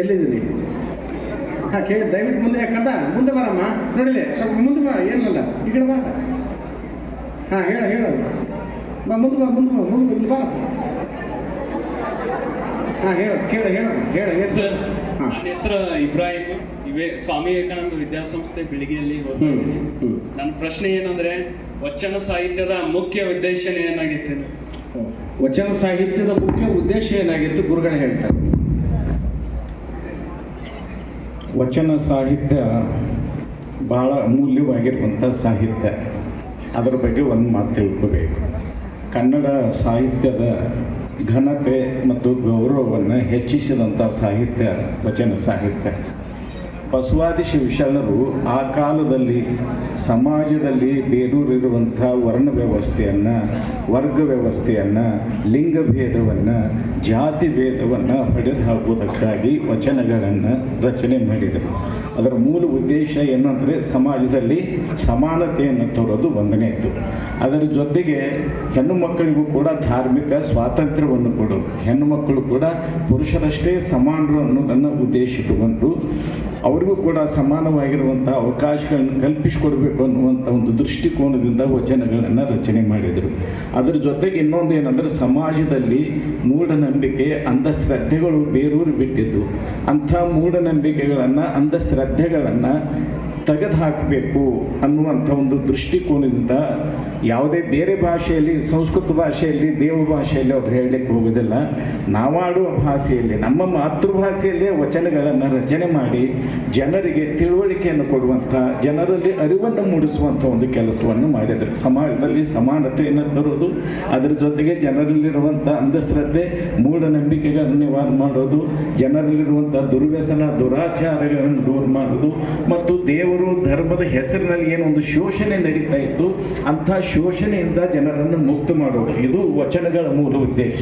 ಎಲ್ಲಿದ್ದೀನಿ? ಹಾಂ ಕೇಳಿ ದಯವಿಟ್ಟು ಮುಂದೆ ಯಾಕಂದ ಮುಂದೆ ಬರಮ್ಮ. ನೋಡಿಲಿ ಸ್ವಲ್ಪ ಮುಂದೆ ಬಾ ಏನಲ್ಲ. ಈ ಕಡೆ ಬಾ. ಹಾಂ ಹೇಳ ಹೇಳು. ಬಾ ಮುಂದೆ ಬಾ ಮುಂದೆ ಬಾ ಮುಂದೆ ಇಲ್ಲಿ ಬಾರ ಹಾಂ ಹೇಳು ಕೇಳು ಹೇಳು ಹೇಳ ಏನು ಸರ್ ಹಾಂ. ನನ್ನ ಹೆಸರು ಇಬ್ರಾಹಿಂ. ಇವೇ ಸ್ವಾಮಿ ವಿವೇಕಾನಂದ ವಿದ್ಯಾಸಂಸ್ಥೆ ಬೆಳಿಗ್ಗೆಯಲ್ಲಿ ಓದ್ತಾ ಹ್ಞೂ ನನ್ನ ಪ್ರಶ್ನೆ ಏನಂದ್ರೆ ವಚನ ಸಾಹಿತ್ಯದ ಮುಖ್ಯ ಉದ್ದೇಶ ಏನಾಗಿತ್ತು? ವಚನ ಸಾಹಿತ್ಯದ ಮುಖ್ಯ ಉದ್ದೇಶ ಏನಾಗಿತ್ತು? ಗುರುಗಳು ಹೇಳ್ತಾರೆ. ವಚನ ಸಾಹಿತ್ಯ ಬಹಳ ಅಮೂಲ್ಯವಾಗಿರುವಂಥ ಸಾಹಿತ್ಯ. ಅದರ ಬಗ್ಗೆ ಒಂದು ಮಾತು ತಿಳ್ಕೋಬೇಕು. ಕನ್ನಡ ಸಾಹಿತ್ಯದ ಘನತೆ ಮತ್ತು ಗೌರವವನ್ನು ಹೆಚ್ಚಿಸಿದಂಥ ಸಾಹಿತ್ಯ ವಚನ ಸಾಹಿತ್ಯ. ಬಸವಾದಿ ಶಿವಶರಣರು ಆ ಕಾಲದಲ್ಲಿ ಸಮಾಜದಲ್ಲಿ ಬೇರೂರಿರುವಂಥ ವರ್ಣ ವ್ಯವಸ್ಥೆಯನ್ನು, ವರ್ಗ ವ್ಯವಸ್ಥೆಯನ್ನು, ಲಿಂಗ ಭೇದವನ್ನು, ಜಾತಿ ಭೇದವನ್ನು ಹೊಡೆದು ಹಾಕುವುದಕ್ಕಾಗಿ ವಚನಗಳನ್ನು ರಚನೆ ಮಾಡಿದರು. ಅದರ ಮೂಲ ಉದ್ದೇಶ ಏನು ಅಂದರೆ ಸಮಾಜದಲ್ಲಿ ಸಮಾನತೆಯನ್ನು ತವರೋದು ಒಂದನೇ ಇತ್ತು. ಅದರ ಜೊತೆಗೆ ಹೆಣ್ಣು ಮಕ್ಕಳಿಗೂ ಕೂಡ ಧಾರ್ಮಿಕ ಸ್ವಾತಂತ್ರ್ಯವನ್ನು ಕೊಡೋದು ಹೆಣ್ಣು ಮಕ್ಕಳು ಕೂಡ ಪುರುಷರಷ್ಟೇ ಸಮಾನರು ಅನ್ನೋದನ್ನು ಉದ್ದೇಶಿಟ್ಟುಕೊಂಡು ಅವರಿಗೂ ಕೂಡ ಸಮಾನವಾಗಿರುವಂಥ ಅವಕಾಶಗಳನ್ನು ಕಲ್ಪಿಸಿಕೊಡ್ಬೇಕು ಅನ್ನುವಂಥ ಒಂದು ದೃಷ್ಟಿಕೋನದಿಂದ ವಚನಗಳನ್ನು ರಚನೆ ಮಾಡಿದರು. ಅದರ ಜೊತೆಗೆ ಇನ್ನೊಂದು ಏನಂದರೆ ಸಮಾಜದಲ್ಲಿ ಮೂಢನಂಬಿಕೆ, ಅಂಧಶ್ರದ್ಧೆಗಳು ಬೇರೂರು ಬಿಟ್ಟಿದ್ದು. ಅಂಥ ಮೂಢನಂಬಿಕೆಗಳನ್ನು, ಅಂಧಶ್ರದ್ಧೆಗಳನ್ನು ತೆಗೆದು ಹಾಕಬೇಕು ಅನ್ನುವಂಥ ಒಂದು ದೃಷ್ಟಿಕೋನದಿಂದ ಯಾವುದೇ ಬೇರೆ ಭಾಷೆಯಲ್ಲಿ, ಸಂಸ್ಕೃತ ಭಾಷೆಯಲ್ಲಿ, ದೇವ ಭಾಷೆಯಲ್ಲಿ ಅವ್ರು ಹೇಳಲಿಕ್ಕೆ ಹೋಗೋದಿಲ್ಲ. ನಾವಾಡುವ ಭಾಷೆಯಲ್ಲಿ, ನಮ್ಮ ಮಾತೃಭಾಷೆಯಲ್ಲೇ ವಚನಗಳನ್ನು ರಚನೆ ಮಾಡಿ ಜನರಿಗೆ ತಿಳುವಳಿಕೆಯನ್ನು ಕೊಡುವಂಥ, ಜನರಲ್ಲಿ ಅರಿವನ್ನು ಮೂಡಿಸುವಂಥ ಒಂದು ಕೆಲಸವನ್ನು ಮಾಡಿದರು. ಸಮಾಜದಲ್ಲಿ ಸಮಾನತೆಯನ್ನು ತರೋದು ಅದರ ಜೊತೆಗೆ ಜನರಲ್ಲಿರುವಂಥ ಅಂಧಶ್ರದ್ಧೆ ಮೂಢನಂಬಿಕೆಗಳನ್ನು ನಿವಾರಣೆ ಮಾಡೋದು, ಜನರಲ್ಲಿರುವಂಥ ದುರ್ವ್ಯಸನ, ದುರಾಚಾರಗಳನ್ನು ದೂರ ಮಾಡೋದು, ಮತ್ತು ದೇವರು ಧರ್ಮದ ಹೆಸರಿನಲ್ಲಿ ಏನೊಂದು ಶೋಷಣೆ ನಡೀತಾ ಇತ್ತು, ಅಂಥ ಶೋಷಣೆಯಿಂದ ಜನರನ್ನು ಮುಕ್ತ ಮಾಡೋದು. ಇದು ವಚನಗಳ ಮೂಲ ಉದ್ದೇಶ.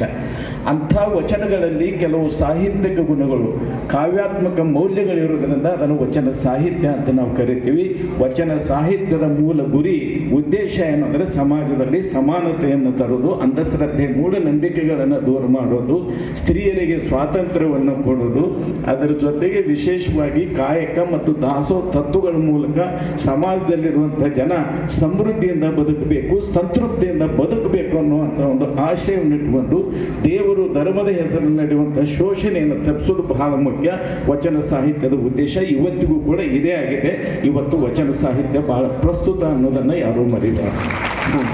ಅಂಥ ವಚನಗಳಲ್ಲಿ ಕೆಲವು ಸಾಹಿತ್ಯಿಕ ಗುಣಗಳು, ಕಾವ್ಯಾತ್ಮಕ ಮೌಲ್ಯಗಳಿರೋದ್ರಿಂದ ಅದನ್ನು ವಚನ ಸಾಹಿತ್ಯ ಅಂತ ನಾವು ಕರಿತೀವಿ. ವಚನ ಸಾಹಿತ್ಯದ ಮೂಲ ಗುರಿ, ಉದ್ದೇಶ ಏನಂದರೆ ಸಮಾಜದಲ್ಲಿ ಸಮಾನತೆಯನ್ನು ತರೋದು ಅಂಧಶ್ರದ್ಧೆ, ಮೂಢನಂಬಿಕೆಗಳನ್ನು ದೂರ ಮಾಡೋದು, ಸ್ತ್ರೀಯರಿಗೆ ಸ್ವಾತಂತ್ರ್ಯವನ್ನು ಕೊಡೋದು ಅದರ ಜೊತೆಗೆ ವಿಶೇಷವಾಗಿ ಕಾಯಕ ಮತ್ತು ದಾಸೋ ತತ್ವಗಳ ಮೂಲಕ ಸಮಾಜದಲ್ಲಿರುವಂಥ ಜನ ಸಮೃದ್ಧಿಯಿಂದ ಬದುಕಬೇಕು, ಸಂತೃಪ್ತಿಯಿಂದ ಬದುಕಬೇಕು ಅನ್ನುವಂಥ ಒಂದು ಆಶಯವನ್ನು ಇಟ್ಟುಕೊಂಡು ದೇವರು ಧರ್ಮದ ಹೆಸರಿನಲ್ಲಿ ನಡೆಯುವಂಥ ಶೋಷಣೆಯನ್ನು ತಪ್ಪಿಸೋದು ಬಹಳ ಮುಖ್ಯ. ವಚನ ಸಾಹಿತ್ಯದ ಉದ್ದೇಶ ಇವತ್ತಿಗೂ ಕೂಡ ಇದೇ ಆಗಿದೆ. ಇವತ್ತು ವಚನ ಸಾಹಿತ್ಯ ಬಹಳ ಪ್ರಸ್ತುತ ಅನ್ನೋದನ್ನು ಯಾರೂ ಮರೀಬಾರ್ದು. ಹಾಂ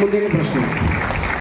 ಮುಂದಿನ ಪ್ರಶ್ನೆ.